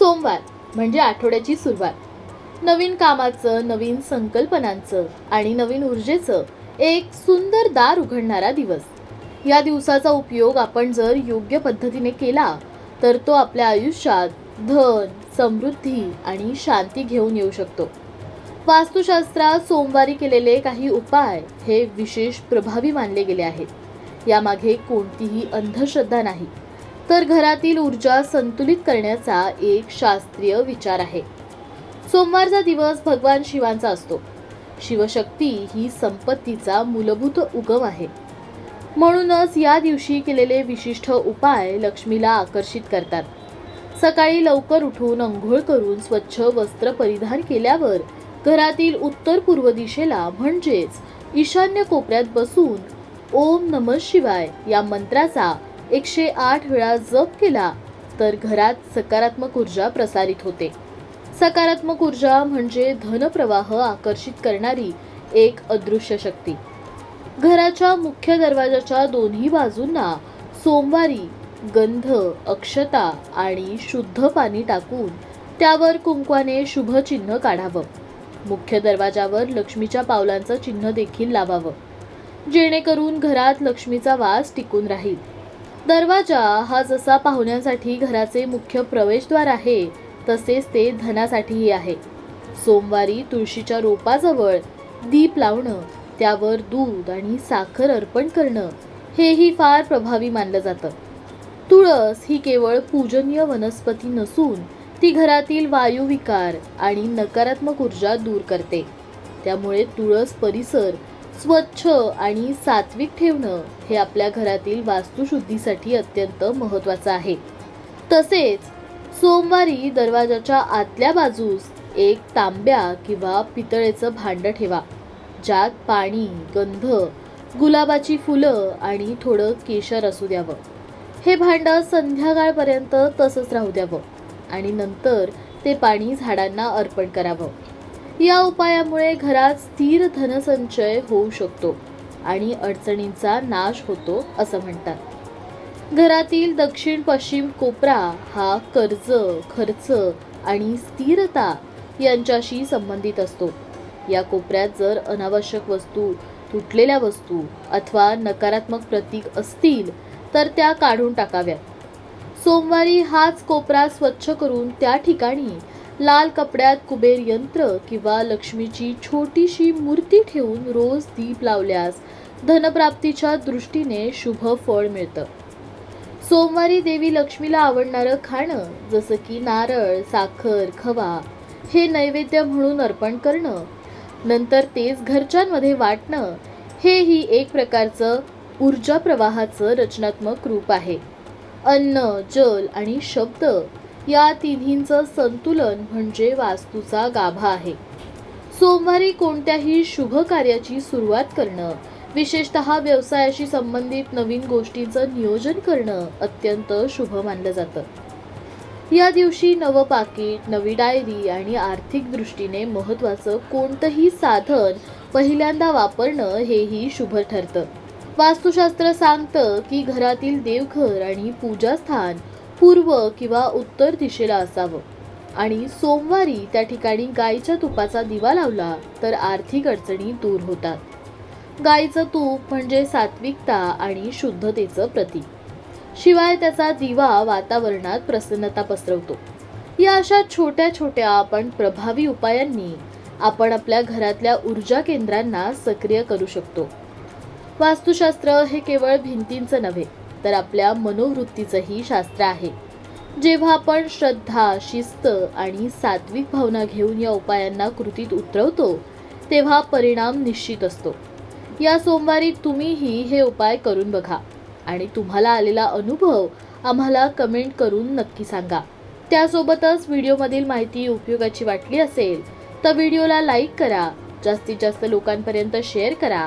सोमवार म्हणजे आठवड्याची सुरुवात. नवीन कामाचं नवीन संकल्पनांचं आणि नवीन ऊर्जेचं एक सुंदर दार उघडणारा दिवस. या दिवसाचा उपयोग आपण जर योग्य पद्धतीने केला तर तो आपल्या आयुष्यात धन समृद्धी आणि शांती घेऊन येऊ शकतो. वास्तुशास्त्रात सोमवारी केलेले काही उपाय हे विशेष प्रभावी मानले गेले आहेत. यामागे कोणतीही अंधश्रद्धा नाही. तर घरातील ऊर्जा संतुलित करण्याचा एक शास्त्रीय विचार आहे. सोमवारचा दिवस भगवान शिवांचा असतो. शिवशक्ती ही संपत्तीचा मूलभूत उगम आहे. म्हणूनच या दिवशी केलेले विशिष्ट उपाय लक्ष्मीला आकर्षित करतात. सकाळी लवकर उठून अंघोळ करून स्वच्छ वस्त्र परिधान केल्यावर घरातील उत्तर पूर्व दिशेला म्हणजेच ईशान्य कोपऱ्यात बसून ओम नम शिवाय या मंत्राचा एकशे आठ वेळा जप केला तर घरात सकारात्मक ऊर्जा प्रसारित होते. सकारात्मक ऊर्जा म्हणजे धनप्रवाह आकर्षित करणारी एक अदृश्य शक्ती. घराच्या मुख्य दरवाजाच्या दोन्ही बाजूंना सोमवारी गंध अक्षता आणि शुद्ध पाणी टाकून त्यावर कुंकवाने शुभ चिन्ह काढावं. मुख्य दरवाजावर लक्ष्मीच्या पावलांचं चिन्ह देखील लावावं. जेणेकरून घरात लक्ष्मीचा वास टिकून राहील. दरवाजा हा जसा पाहुण्यांसाठी घराचे मुख्य प्रवेशद्वार आहे तसेच ते धनासाठीही आहे. सोमवारी तुळशीच्या रोपाजवळ दीप लावणं त्यावर दूध आणि साखर अर्पण करणं हेही फार प्रभावी मानलं जातं. तुळस ही केवळ पूजनीय वनस्पती नसून ती घरातील वायुविकार आणि नकारात्मक ऊर्जा दूर करते. त्यामुळे तुळस परिसर स्वच्छ आणि सात्विक ठेवणं हे आपल्या घरातील वास्तुशुद्धीसाठी अत्यंत महत्त्वाचं आहे. तसेच सोमवारी दरवाजाच्या आतल्या बाजूस एक तांब्या किंवा पितळेचं भांडं ठेवा ज्यात पाणी गंध गुलाबाची फुलं आणि थोडं केशर असू द्यावं. हे भांडं संध्याकाळपर्यंत तसंच राहू द्यावं आणि नंतर ते पाणी झाडांना अर्पण करावं. या उपायामुळे घरात स्थिर धनसंचय होऊ शकतो आणि अडचणींचा नाश होतो असं म्हणतात. घरातील दक्षिण पश्चिम कोपरा हा कर्ज खर्च आणि स्थिरता यांच्याशी संबंधित असतो. या कोपऱ्यात जर अनावश्यक वस्तू तुटलेल्या वस्तू अथवा नकारात्मक प्रतीक असतील तर त्या काढून टाकाव्यात. सोमवारी हाच कोपरा स्वच्छ करून त्या ठिकाणी लाल कपड्यात कुबेर यंत्र किंवा लक्ष्मीची छोटीशी मूर्ती ठेवून रोज दीप लावल्यास धनप्राप्तीच्या दृष्टीने शुभ फळ मिळतं. सोमवारी देवी लक्ष्मीला आवडणारं खाणं जसं की नारळ साखर खवा हे नैवेद्य म्हणून अर्पण करणं नंतर तेच घरच्यांमध्ये वाटणं हेही एक प्रकारचं ऊर्जा प्रवाहाचं रचनात्मक रूप आहे. अन्न जल आणि शब्द या तिन्हींचं संतुलन म्हणजे वास्तूचा गाभा आहे. सोमवारी कोणत्याही शुभ कार्याची सुरुवात करणं विशेषतः व्यवसायाशी संबंधित नवीन गोष्टींचं नियोजन करणं अत्यंत शुभ मानलं जातं. या दिवशी नवं पाकिट नवी डायरी आणि आर्थिक दृष्टीने महत्त्वाचं कोणतंही साधन पहिल्यांदा वापरणं हेही शुभ ठरतं. वास्तुशास्त्र सांगतं की घरातील देवघर आणि पूजास्थान पूर्व किंवा उत्तर दिशेला असावं. आणि सोमवारी त्या ठिकाणी गाईच्या तुपाचा दिवा लावला तर आर्थिक अडचणी दूर होतात. गाईचं तूप म्हणजे सात्विकता आणि शुद्धतेचं प्रतीक. शिवाय त्याचा दिवा वातावरणात प्रसन्नता पसरवतो. या अशा छोट्या छोट्या पण प्रभावी उपायांनी आपण आपल्या घरातल्या ऊर्जा केंद्रांना सक्रिय करू शकतो. वास्तुशास्त्र हे केवळ भिंतींचं नव्हे तर आपल्या मनोवृत्तीचंही शास्त्र आहे. जेव्हा आपण श्रद्धा शिस्त आणि सात्विक भावना घेऊन या उपायांना कृतीत उतरवतो तेव्हा परिणाम निश्चित असतो. या सोमवारी तुम्हीही हे उपाय करून बघा आणि तुम्हाला आलेला अनुभव आम्हाला कमेंट करून नक्की सांगा. त्यासोबतच व्हिडिओमधील माहिती उपयोगाची वाटली असेल तर व्हिडिओला लाईक करा जास्तीत जास्त लोकांपर्यंत शेअर करा